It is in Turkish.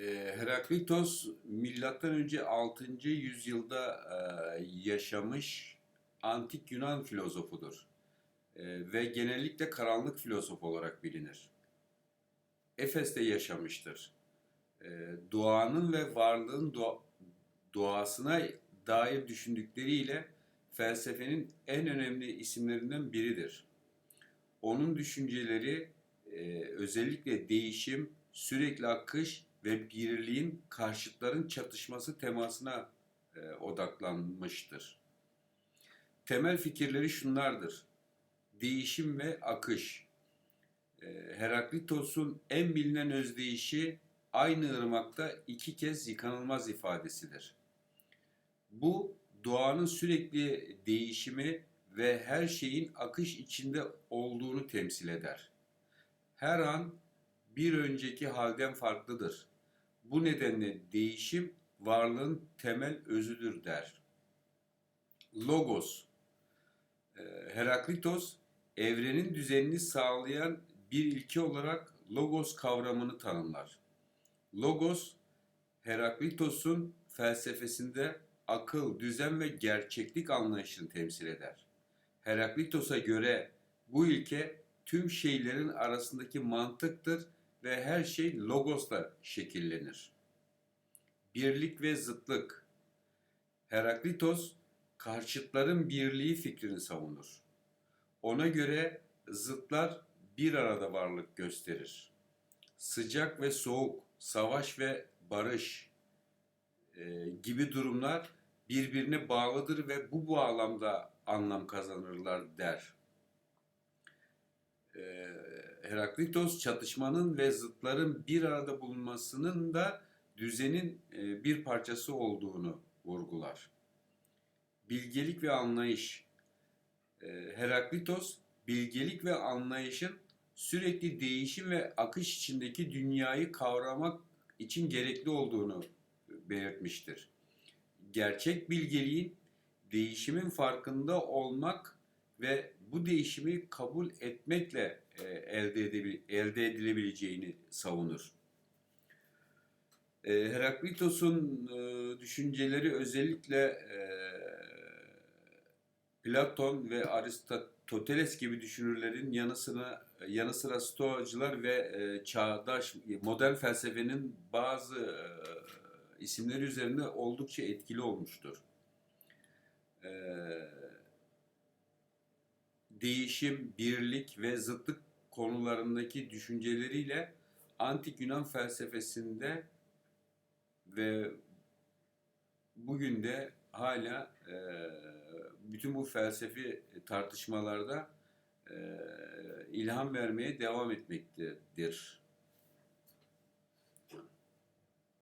Ee, Heraklitos milattan önce 6. yüzyılda e, yaşamış antik Yunan filozofudur. E, ve genellikle karanlık filozof olarak bilinir. Efes'te yaşamıştır. E, doğanın ve varlığın doğa- doğasına dair düşündükleriyle felsefenin en önemli isimlerinden biridir. Onun düşünceleri e, özellikle değişim, sürekli akış ve birliğin karşıtların çatışması temasına e, odaklanmıştır. Temel fikirleri şunlardır. Değişim ve akış. E, Heraklitos'un en bilinen özdeyişi aynı ırmakta iki kez yıkanılmaz ifadesidir. Bu doğanın sürekli değişimi ve her şeyin akış içinde olduğunu temsil eder. Her an bir önceki halden farklıdır. Bu nedenle değişim varlığın temel özüdür der. Logos e, Heraklitos evrenin düzenini sağlayan bir ilke olarak logos kavramını tanımlar. Logos Heraklitos'un felsefesinde akıl, düzen ve gerçeklik anlayışını temsil eder. Heraklitos'a göre bu ilke tüm şeylerin arasındaki mantıktır ve her şey logosla şekillenir. Birlik ve zıtlık Heraklitos karşıtların birliği fikrini savunur. Ona göre zıtlar bir arada varlık gösterir. Sıcak ve soğuk, savaş ve barış e, gibi durumlar birbirine bağlıdır ve bu bağlamda anlam kazanırlar der. E, Heraklitos çatışmanın ve zıtların bir arada bulunmasının da düzenin e, bir parçası olduğunu vurgular. Bilgelik ve anlayış. E, Heraklitos bilgelik ve anlayışın sürekli değişim ve akış içindeki dünyayı kavramak için gerekli olduğunu belirtmiştir. Gerçek bilgeliğin değişimin farkında olmak ve bu değişimi kabul etmekle e, elde, edebil- elde edilebileceğini savunur. E, Heraklitos'un e, düşünceleri özellikle e, Platon ve Aristoteles gibi düşünürlerin yanı sıra yanı sıra Stoacılar ve e, çağdaş modern felsefenin bazı e, isimleri üzerinde oldukça etkili olmuştur. E, değişim, birlik ve zıtlık konularındaki düşünceleriyle antik Yunan felsefesinde ve bugün de hala e, bütün bu felsefi tartışmalarda e, ilham vermeye devam etmektedir.